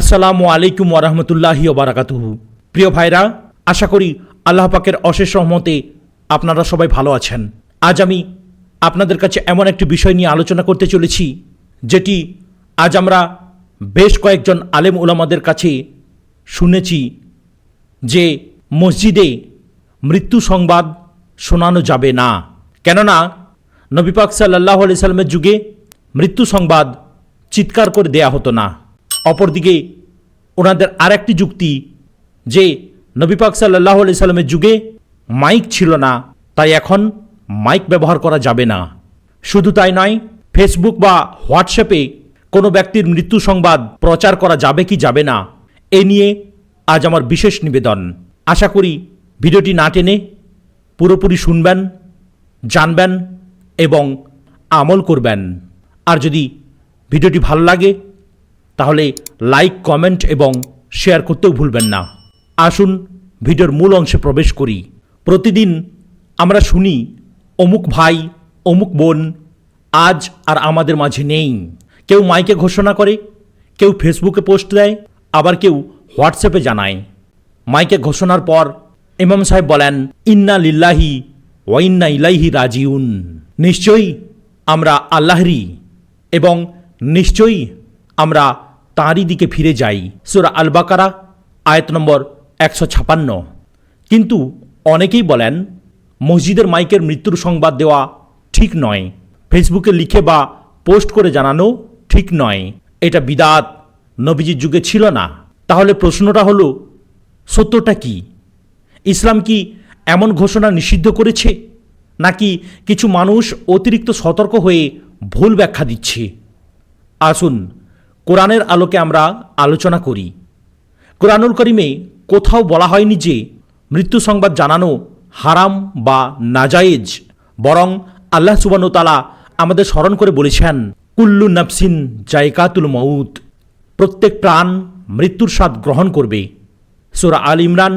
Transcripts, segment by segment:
আসসালামু আলাইকুম ওরহমতুল্লাহি ওবারাকাতুহু প্রিয় ভাইরা, আশা করি আল্লাহ পাকের অশেষ রহমতে আপনারা সবাই ভালো আছেন। আজ আমি আপনাদের কাছে এমন একটি বিষয় নিয়ে আলোচনা করতে চলেছি, যেটি আজ আমরা বেশ কয়েকজন আলেম ওলামাদের কাছে শুনেছি যে মসজিদে মৃত্যু সংবাদ শোনানো যাবে না। কেননা নবী পাক সাল্লাহ আলি সাল্লামের যুগে মৃত্যু সংবাদ চিৎকার করে দেয়া হতো না। অপরদিকে ওনাদের আর একটি যুক্তি যে নবী পাক সাল্লাহ আলি সাল্লামের যুগে মাইক ছিল না, তাই এখন মাইক ব্যবহার করা যাবে না। শুধু তাই নয় ফেসবুক বা হোয়াটসঅ্যাপে কোনো ব্যক্তির মৃত্যু সংবাদ প্রচার করা যাবে কি যাবে না, এ নিয়ে আজ আমার বিশেষ নিবেদন। আশা করি ভিডিওটি না টেনে পুরোপুরি শুনবেন, জানবেন এবং আমল করবেন। আর যদি ভিডিওটি ভালো লাগে তাহলে লাইক কমেন্ট এবং শেয়ার করতেও ভুলবেন না। আসুন ভিডিওর মূল অংশে প্রবেশ করি। প্রতিদিন আমরা শুনি, অমুক ভাই, অমুক বোন আজ আর আমাদের মাঝে নেই। কেউ মাইকে ঘোষণা করে, কেউ ফেসবুকে পোস্ট দেয়, আবার কেউ হোয়াটসঅ্যাপে জানায়। মাইকে ঘোষণার পর ইমাম সাহেব বলেন, ইন্না লিল্লাহি ওয়াইন্না ইলাইহি রাজিউন। নিশ্চয়ই আমরা আল্লাহরি এবং নিশ্চয়ই আমরা তাঁরই দিকে ফিরে যাই। সুরা আল বাকারা আয়াত নম্বর একশো ছাপান্ন। কিন্তু অনেকেই বলেন, মসজিদের মাইকের মৃত্যুর সংবাদ দেওয়া ঠিক নয়। ফেসবুকে লিখে বা পোস্ট করে জানানো ঠিক নয়। এটা বিদাত, নবীজির যুগে ছিল না। তাহলে প্রশ্নটা হলো, সত্যটা কি? ইসলাম কি এমন ঘোষণা নিষিদ্ধ করেছে? নাকি কিছু মানুষ অতিরিক্ত সতর্ক হয়ে ভুল ব্যাখ্যা দিচ্ছে? আসুন কোরআনের আলোকে আমরা আলোচনা করি। কোরআনুল করিমে কোথাও বলা হয়নি যে মৃত্যু সংবাদ জানানো হারাম বা নাজায়েজ, বরং আল্লাহ সুবানুতালা আমাদের স্মরণ করে বলেছেন, কুল্লু নফসিন জায়কাতুল মউত, প্রত্যেক প্রাণ মৃত্যুর স্বাদ গ্রহণ করবে। সুরা আল ইমরান,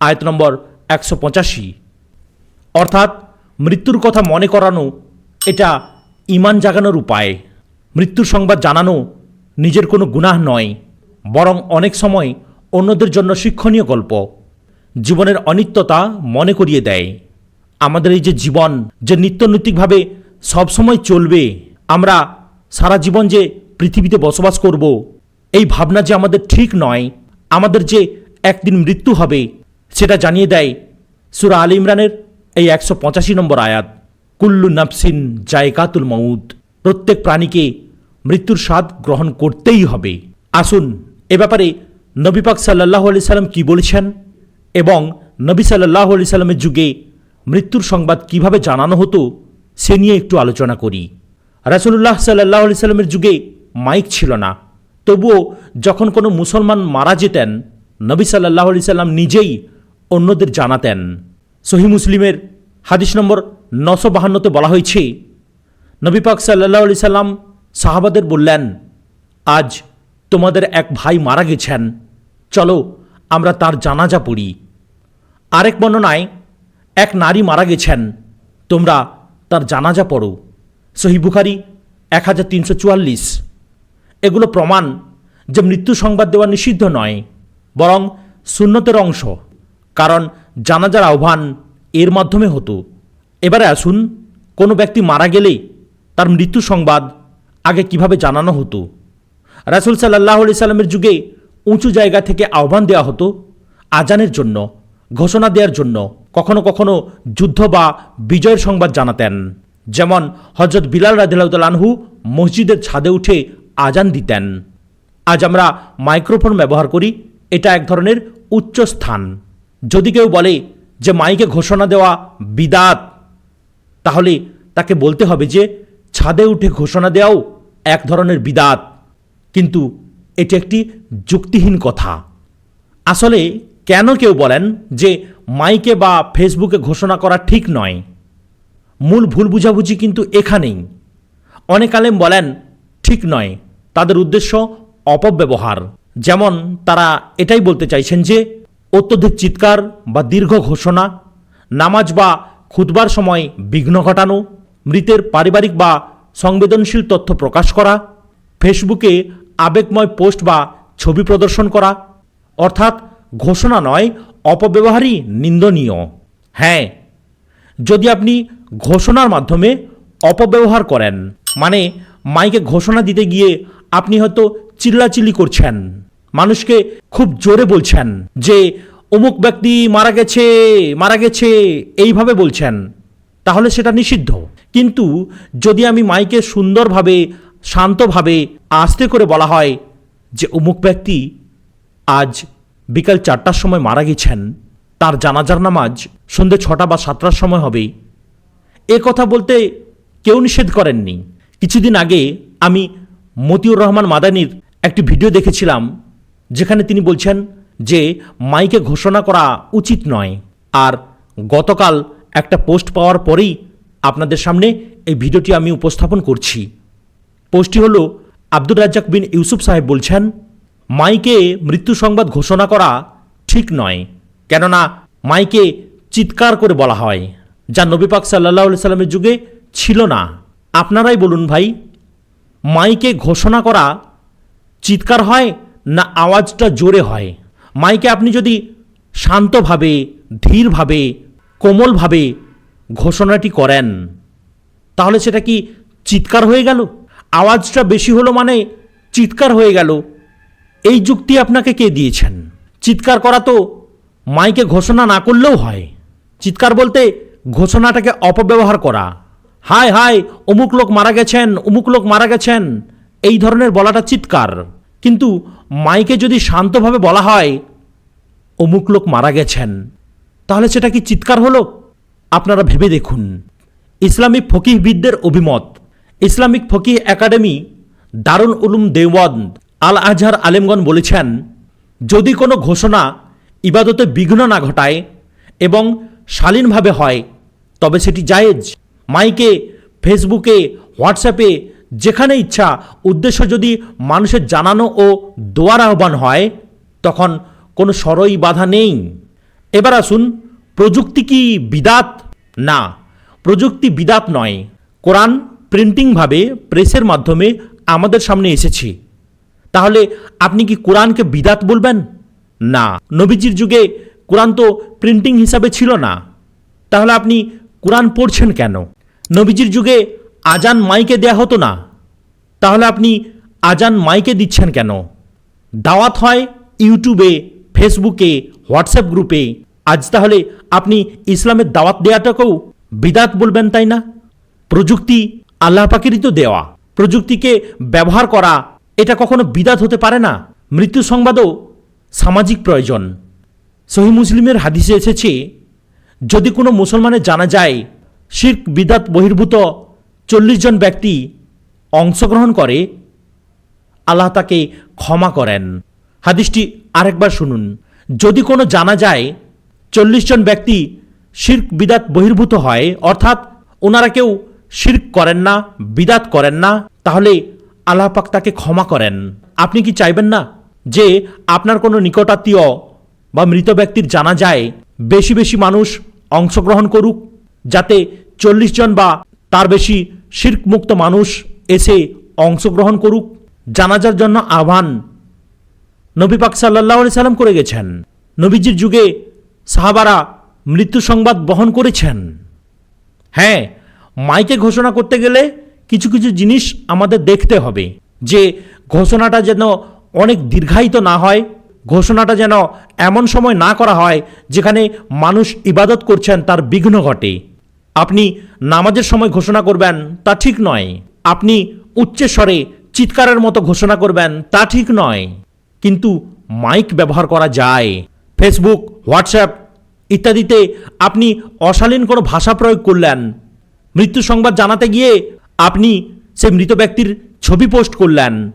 আয়ত নম্বর একশো পঁচাশি। অর্থাৎ মৃত্যুর কথা মনে করানো এটা ইমান জাগানোর উপায়। মৃত্যুর সংবাদ জানানো নিজের কোনো গুনাহ নয়, বরং অনেক সময় অন্যদের জন্য শিক্ষণীয় গল্প। জীবনের অনিত্যতা মনে করিয়ে দেয়। আমাদের এই যে জীবন, যে নিত্যনৈতিকভাবে সবসময় চলবে, আমরা সারা জীবন যে পৃথিবীতে বসবাস করব, এই ভাবনা যে আমাদের ঠিক নয়, আমাদের যে একদিন মৃত্যু হবে, সেটা জানিয়ে দেয় সুরা আল ইমরানের এই একশো পঁচাশি নম্বর আয়াত। কুল্লু নাফসিন জায়কাতুল মউদ প্রত্যেক প্রাণীকে মৃত্যুর স্বাদ গ্রহণ করতেই হবে। আসুন, এ ব্যাপারে নবী পাক সাল্লাহ আলি সাল্লাম কী বলেছেন এবং নবী সাল্লাহ আলি সাল্লামের যুগে মৃত্যুর সংবাদ কীভাবে জানানো হতো, সে নিয়ে একটু আলোচনা করি। রাসুল্লাহ সাল্লাহ আলি সাল্লামের যুগে মাইক ছিল না। তবুও যখন কোনো মুসলমান মারা যেতেন, নবী সাল্লাহ আলি সাল্লাম নিজেই অন্যদের জানাতেন। সহি মুসলিমের হাদিস নম্বর নশো বাহান্নতে বলা হয়েছে, নবী পাক সাল্লাহ আলি সাল্লাম সাহাবাদের বললেন, আজ তোমাদের এক ভাই মারা গেছেন। চলো আমরা তার জানাজা পড়ি। আরেক বর্ণনায়, এক নারী মারা গেছেন, তোমরা তার জানাজা পড়ো। সহি বুখারি, এক হাজার তিনশো চুয়াল্লিশ। এগুলো প্রমাণ যে মৃত্যু সংবাদ দেওয়া নিষিদ্ধ নয়, বরং সুন্নতের অংশ। কারণ জানাজার আহ্বান এর মাধ্যমে হতো। এবারে আসুন, কোনো ব্যক্তি মারা গেলে তার মৃত্যু সংবাদ আগে কীভাবে জানানো হতো? রাসুল সাল্লাহ আলি সাল্লামের যুগে উঁচু জায়গা থেকে আহ্বান দেওয়া হতো আজানের জন্য, ঘোষণা দেওয়ার জন্য, কখনো কখনো যুদ্ধ বা বিজয়ের সংবাদ জানাতেন। যেমন হজরত বিলাল রাদিল্লাহু মসজিদের ছাদে উঠে আজান দিতেন। আজ আমরা মাইক্রোফোন ব্যবহার করি, এটা এক ধরনের উচ্চ স্থান। যদি কেউ বলে যে মাইকে ঘোষণা দেওয়া বিদাত, তাহলে তাকে বলতে হবে যে ছাদে উঠে ঘোষণা দেওয়াও এক ধরনের বিদাত, কিন্তু এটি একটি যুক্তিহীন কথা। আসলে কেন কেউ বলেন যে মাইকে বা ফেসবুকে ঘোষণা করা ঠিক নয়? মূল ভুল বুঝাবুঝি কিন্তু এখানেই। অনেক আলেম বলেন, ঠিক নয়, তাদের উদ্দেশ্য অপব্যবহার। যেমন তারা এটাই বলতে চাইছেন যে, অত্যধিক চিৎকার বা দীর্ঘ ঘোষণা, নামাজ বা খুতবার সময় বিঘ্ন ঘটানো, মৃতের পারিবারিক বা সংবেদনশীল তথ্য প্রকাশ করা, ফেসবুকে আবেগময় পোস্ট বা ছবি প্রদর্শন করা, অর্থাৎ ঘোষণা নয়, অপব্যবহারই নিন্দনীয়। হ্যাঁ যদি আপনি ঘোষণার মাধ্যমে অপব্যবহার করেন মানে মাইকে ঘোষণা দিতে গিয়ে আপনি হয়তো চিল্লাচিল্লি করছেন, মানুষকে খুব জোরে বলছেন যে, অমুক ব্যক্তি মারা গেছে মারা গেছে, এইভাবে বলছেন, তাহলে সেটা নিষিদ্ধ। কিন্তু যদি আমি মাইকে সুন্দরভাবে, শান্তভাবে আস্তে করে বলা হয় যে অমুক ব্যক্তি আজ বিকাল চারটার সময় মারা গেছেন, তার জানাজার নামাজ সন্ধে ছটা বা সাতটার সময় হবে, এ কথা বলতে কেউ নিষেধ করেননি। কিছুদিন আগে আমি মতিউর রহমান মাদানির একটি ভিডিও দেখেছিলাম, যেখানে তিনি বলছেন যে মাইকে ঘোষণা করা উচিত নয়। আর গতকাল একটা পোস্ট পাওয়ার পরেই আপনাদের সামনে এই ভিডিওটি আমি উপস্থাপন করছি। পোস্টটি হল আব্দুর রাজ্জাক বিন ইউসুফ সাহেব বলছেন, মাইকে মৃত্যু সংবাদ ঘোষণা করা ঠিক নয়, কেননা মাইকে চিৎকার করে বলা হয়, যা নবী পাক সাল্লাহ সাল্লামের যুগে ছিল না। আপনারাই বলুন ভাই, মাইকে ঘোষণা করা চিৎকার হয় না আওয়াজটা জোরে হয়? মাইকে আপনি যদি শান্তভাবে, ধীরভাবে, কোমলভাবে ঘোষণাটি করেন। তাহলে সেটা কি চিৎকার হয়ে গেল? আওয়াজটা বেশি হলো মানে চিৎকার হয়ে গেল। এই যুক্তি আপনাকে কে দিয়েছেন? চিৎকার করা তো মাইকে ঘোষণা না করলেও হয়। চিৎকার বলতে ঘোষণাটাকে অপব্যবহার করা। হায় হায়, অমুক লোক মারা গেছেন, অমুক লোক মারা গেছেন। এই ধরনের বলাটা চিৎকার। কিন্তু মাইকে যদি শান্তভাবে বলা হয়, অমুক লোক মারা গেছেন, তাহলে সেটা কি চিৎকার হলো? আপনারা ভেবে দেখুন। ইসলামিক ফকিহবিদদের অভিমত। ইসলামিক ফকিহ academy Darul Uloom Deoband Al Azhar আলেমগণ বলেছেন, যদি কোনো ঘোষণা ইবাদতে বিঘ্ন না ঘটায় এবং শালীনভাবে হয়, তবে সেটি জায়েজ। মাইকে, ফেসবুকে, হোয়াটসঅ্যাপে যেখানে ইচ্ছা উদ্দেশ্য যদি মানুষের জানানো ও দোয়ার আহ্বান হয়, তখন কোনো সরই বাধা নেই। এবার আসুন প্রযুক্তি কি বিদাত? না, প্রযুক্তি বিদাত নয়। কোরআন প্রিন্টিংভাবে প্রেসের মাধ্যমে আমাদের সামনে এসেছে। তাহলে আপনি কি কোরআনকে বিদাত বলবেন? না, নবীজির যুগে কোরআন তো প্রিন্টিং হিসাবে ছিল না। তাহলে আপনি কোরআন পড়ছেন কেন? নবীজির যুগে আজান মাইকে দেয়া হতো না। তাহলে আপনি আজান মাইকে দিচ্ছেন কেন? দাওয়াত হয় ইউটিউবে, ফেসবুকে, হোয়াটসঅ্যাপ গ্রুপে আজ তাহলে আপনি ইসলামের দাওয়াত দেওয়াটাকেও বিদাত বলবেন তাই না? প্রযুক্তি আল্লাহ পাকেরই তো দেওয়া। প্রযুক্তিকে ব্যবহার করা, এটা কখনো বিদাত হতে পারে না। মৃত্যু সংবাদও সামাজিক প্রয়োজন। সহি মুসলিমের হাদিসে এসেছে, যদি কোনো মুসলমানের জানা যায়, শির্ক, বিদাত, বহির্ভূত চল্লিশ জন ব্যক্তি অংশগ্রহণ করে, আল্লাহ তাকে ক্ষমা করেন। হাদিসটি আরেকবার শুনুন। যদি কোনো জানা যায় চল্লিশ জন ব্যক্তি শির্ক, বিদাত বহির্ভূত হয়, অর্থাৎ ওনারা কেউ শির্ক করেন না, বিদাত করেন না, তাহলে আল্লাহ পাক তাকে ক্ষমা করেন। আপনি কি চাইবেন না যে আপনার কোনো নিকটাত্মীয় বা মৃত ব্যক্তির জানা যায়, বেশি বেশি মানুষ অংশগ্রহণ করুক, যাতে চল্লিশ জন বা তার বেশি শির্কমুক্ত মানুষ এসে অংশগ্রহণ করুক? জানাজার জন্য আহ্বান নবী পাক সাল্লাহ সাল্লাম করে গেছেন। নবীজির যুগে সাহাবারা মৃত্যু সংবাদ বহন করেছেন। হ্যাঁ মাইকে ঘোষণা করতে গেলে কিছু কিছু জিনিস আমাদের দেখতে হবে, যে ঘোষণাটা যেন অনেক দীর্ঘায়িত না হয়, ঘোষণাটা যেন এমন সময় না করা হয় যেখানে মানুষ ইবাদত করছেন তার বিঘ্ন ঘটে। আপনি নামাজের সময় ঘোষণা করবেন, তা ঠিক নয়। আপনি উচ্চস্বরে চিৎকারের মতো ঘোষণা করবেন, তা ঠিক নয়। কিন্তু মাইক ব্যবহার করা যায়। ফেসবুক হোয়াটসঅ্যাপ ইত্যাদিতে আপনি অশালীন কোনো ভাষা প্রয়োগ করলেন। মৃত্যু সংবাদ জানাতে গিয়ে আপনি সে মৃত ব্যক্তির ছবি পোস্ট করলেন।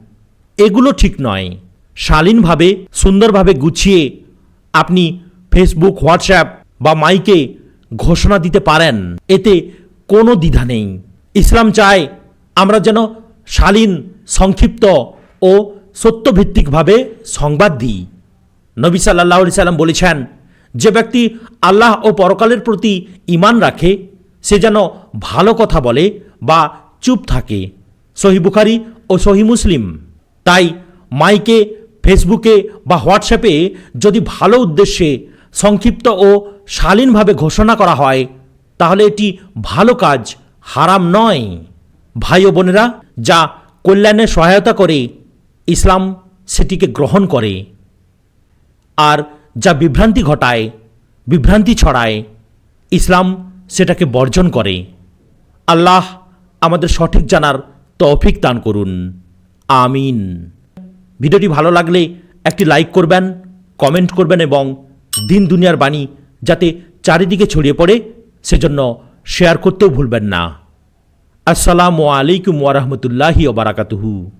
এগুলো ঠিক নয়। শালীনভাবে, সুন্দরভাবে গুছিয়ে আপনি ফেসবুক হোয়াটসঅ্যাপ বা মাইকে ঘোষণা দিতে পারেন। এতে কোনো দ্বিধা নেই। ইসলাম চায় আমরা যেন শালীন, সংক্ষিপ্ত ও সত্যভিত্তিকভাবে সংবাদ দিই। নবী সাল্লাহ সাল্লাম বলেছেন, যে ব্যক্তি আল্লাহ ও পরকালের প্রতি ইমান রাখে, সে যেন ভালো কথা বলে বা চুপ থাকে। সহি বুখারি ও সহি মুসলিম। তাই মাইকে, ফেসবুকে বা হোয়াটসঅ্যাপে যদি ভালো উদ্দেশ্যে সংক্ষিপ্ত ও শালীনভাবে ঘোষণা করা হয়, তাহলে এটি ভালো কাজ, হারাম নয়। ভাই ও বোনেরা, যা কল্যাণে সহায়তা করে, ইসলাম সেটিকে গ্রহণ করে। আর যা বিভ্রান্তি ঘটায়, বিভ্রান্তি ছড়ায়, ইসলাম সেটাকে বর্জন করে। আল্লাহ আমাদের সঠিক জানার তৌফিক দান করুন। আমিন। ভিডিওটি ভালো লাগলে একটি লাইক করবেন, কমেন্ট করবেন এবং দিন দুনিয়ার বাণী যাতে চারিদিকে ছড়িয়ে পড়ে, সেজন্য শেয়ার করতেও ভুলবেন না। আসসালামু আলাইকুম ওয়ারহমতুল্লাহি ওবারাকাতুহু